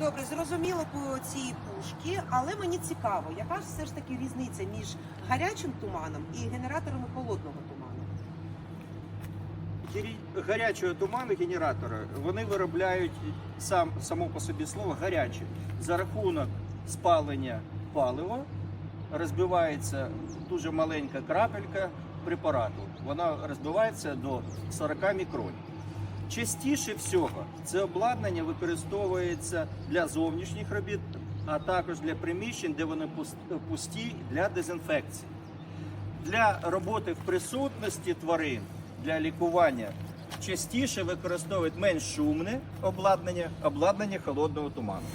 Добре, зрозуміло по цій пушці, але мені цікаво, яка ж все ж таки різниця між гарячим туманом і генераторами холодного туману? Гарячого туману генератори вони виробляють сам само по собі слово гаряче за рахунок спалення палива розбивається дуже маленька крапелька препарату. Вона розбивається до 40 мікронів. Частіше всього це обладнання використовується для зовнішніх робіт, а також для приміщень, де вони пусті для дезінфекції. Для роботи в присутності тварин для лікування частіше використовують менш шумне обладнання, обладнання холодного туману.